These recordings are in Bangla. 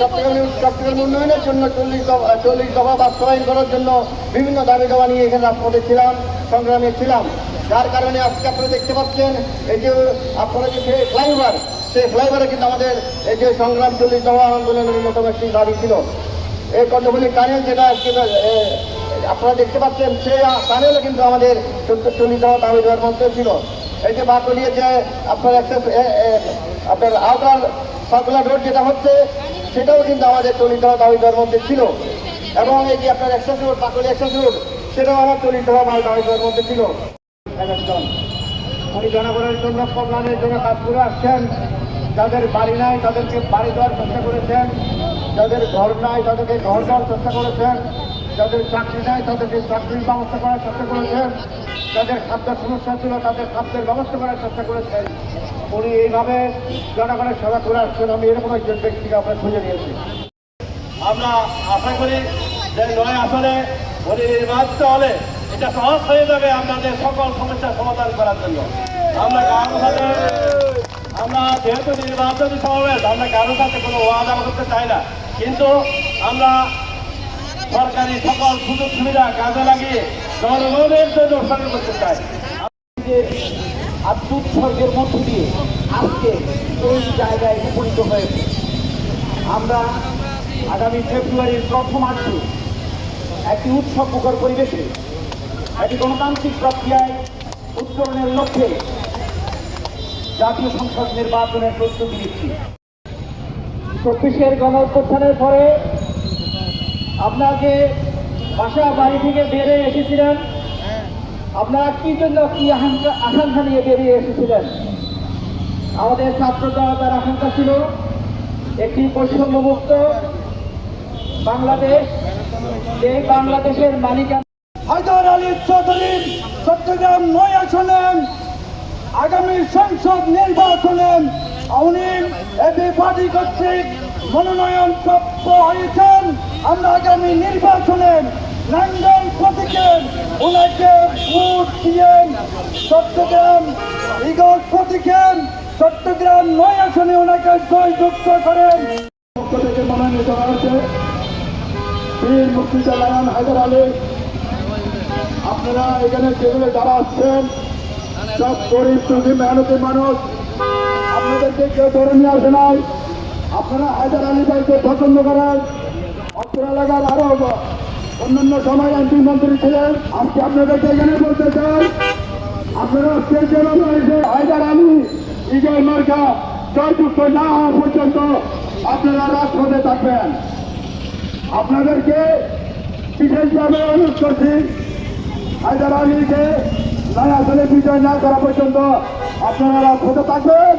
চট্টগ্রাম চট্টগ্রাম উন্নয়নের জন্য চল্লিশ দফা চল্লিশ দফা বাস্তবায়ন করার জন্য বিভিন্ন দাবি দাবা নিয়ে এখানে রাজপথে ছিলাম, সংগ্রামে ছিলাম। যার কারণে আজকে আপনারা দেখতে পাচ্ছেন, এই যে আপনারা যে ফ্লাইওভার, সেই ফ্লাইওভারে কিন্তু আমাদের এই যে সংগ্রাম চল্লিশ দফা আন্দোলনের অন্যতম একটি দাবি ছিল। এই কতগুলি কানেল যেটা আজকে আপনারা দেখতে পাচ্ছেন, সেই কানেলও কিন্তু আমাদের চল্লিশ দফা দাবি দেওয়ার মধ্যে ছিল। এই যে বাকলিয়ে যে আপনার অ্যাক্সেস আপনার আউটার সার্কুলার রোড যেটা হচ্ছে সেটাও কিন্তু আমাদের চলিত দাবিদার মধ্যে ছিল। এবং এই যে আপনার একশো রোড পাকুলি একশো রোড সেটাও আমার চলিত মাল দাবিদার মধ্যে ছিল। একদম উনি জনগণের জন্য কল্যাণের জন্য কাজ করে আসছেন। যাদের বাড়ি নাই, তাদেরকে বাড়ি দেওয়ার চেষ্টা করেছেন। যাদের ঘর নাই, তাদেরকে ঘর দেওয়ার চেষ্টা করেছেন। যাদের চাকরি নাই তাদেরকে চাকরির ব্যবস্থা করার চেষ্টা করেছেন। যাদের খাদ্য সমস্যা ছিল, তাদের খাদ্যের ব্যবস্থা করার চেষ্টা করেছেন। উনি এইভাবে জনগণের সেবা করে আসছেন। আমি এরকম একজন ব্যক্তিকে আমরা খুঁজে নিয়েছি। আমরা আশা করি যে নয় আসলে উনি নির্বাচিত হলে এটা সহজ হয়ে যাবে আপনাদের সকল সমস্যার সমাধান করার জন্য। আমরা কারোর সাথে আমরা যেহেতু নির্বাচনী সমাবেশ আমরা কারোর সাথে কোনো ওয়াদা করতে চাই না। কিন্তু আমরা সরকারি সকল সুযোগ সুবিধা কাজে লাগিয়ে জনগণের জন্য উৎসর্গ করতে চাই। আত্মোৎসর্গের মধ্য দিয়ে আজকে এই জায়গায় উপনীত হয়েছে। আমরা আগামী ফেব্রুয়ারির প্রথমার্ধে একটি উৎসব মুখর পরিবেশে একটি গণতান্ত্রিক প্রক্রিয়ায় উত্তরণের লক্ষ্যে জাতীয় সংসদ নির্বাচনের প্রস্তুতি নিচ্ছি। চব্বিশের গণ পরে আপনারা যে বাসা বাড়ি থেকে বেড়ে এসেছিলেন। আপনারা কি জন্য কি আকাঙ্ক্ষা নিয়ে বেরিয়ে এসেছিলেন? আমাদের ছাত্র জনতার আকাঙ্ক্ষা ছিল একটি বৈষম্যমুক্ত বাংলাদেশ। যে বাংলাদেশের মালিকানা হায়দার আলী চৌধুরী চট্টগ্রাম নয় আসনে, আগামী সংসদ নির্বাচনে উনি এবি পার্টি কর্তৃক মনোনয়ন প্রাপ্ত হয়েছেন। আমরা আগামী নির্বাচনে নাঙ্গল প্রতীকে ওনাকে ভোট দিয়ে চট্টগ্রাম ইগল প্রতীকে চট্টগ্রাম নয় আসনে ওনাকে জয়যুক্ত করেন। পক্ষ থেকে মনোনীত হয়েছে। বীর লায়ন হায়দার আলী, আপনারা এখানে যেগুলো যারা আসছেন, সব গরিব মেহনতি মানুষ, আপনাদেরকে কেউ ধরে নিয়ে আসে নাই। আপনারা হায়দার আলী ভাইকে পছন্দ করেন। অত্র এলাকার আরও অন্যান্য সময় এমপি মন্ত্রী ছিলেন। আজকে আপনাদেরকে এখানে বলতে চাই, আপনারা কে যেভাবে হায়দার আলী, বিজয় মার্কা, জয়যুক্ত না হওয়া পর্যন্ত আপনারা রাজপথে থাকবেন। আপনাদেরকে বিশেষভাবে অনুরোধ করছি, হায়দার আলীকে নয় আসলে বিজয় না করা পর্যন্ত আপনারা রাজপথে থাকবেন।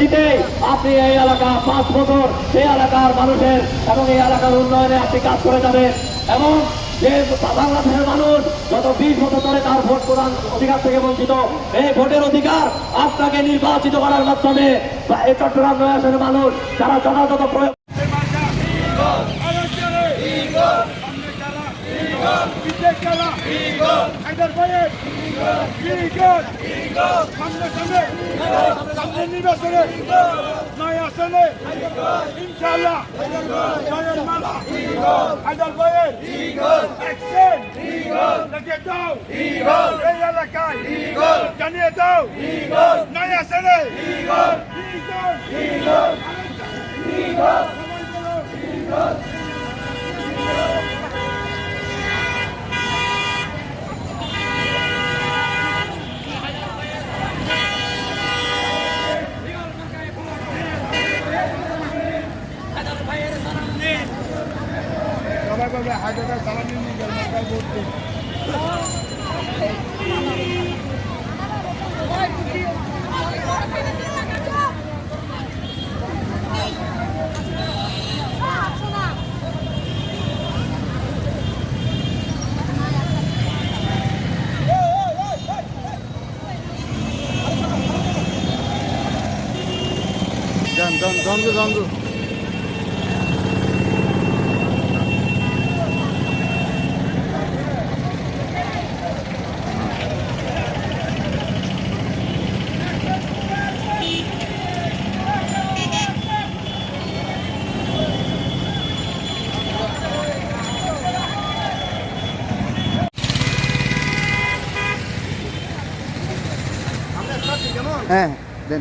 নির্বাচনে আপনি এই এলাকা পাঁচ বছর সেই এলাকার মানুষের এবং এই এলাকার উন্নয়নে আপনি কাজ করে যাবেন। এবং যে বাংলাদেশের মানুষ গত বিশ বছর ধরে তার ভোট প্রদান অধিকার থেকে বঞ্চিত, এই ভোটের অধিকার আপনাকে নির্বাচিত করার মাধ্যমে চট্টগ্রাম নয় আসনের মানুষ তারা যথাযথ প্রয়োগ ইনশাআল্লাহ জয়ের মালা হায়দার ভাইয়ের অ্যাকশন লাগিয়ে দাও এই এলাকায় জানিয়ে দাও নয়া সেনে এইভাবে হাজার টাকা চালানি নিয়ে গেল মাথায় পড়তে Döndü döndü. 哎，对。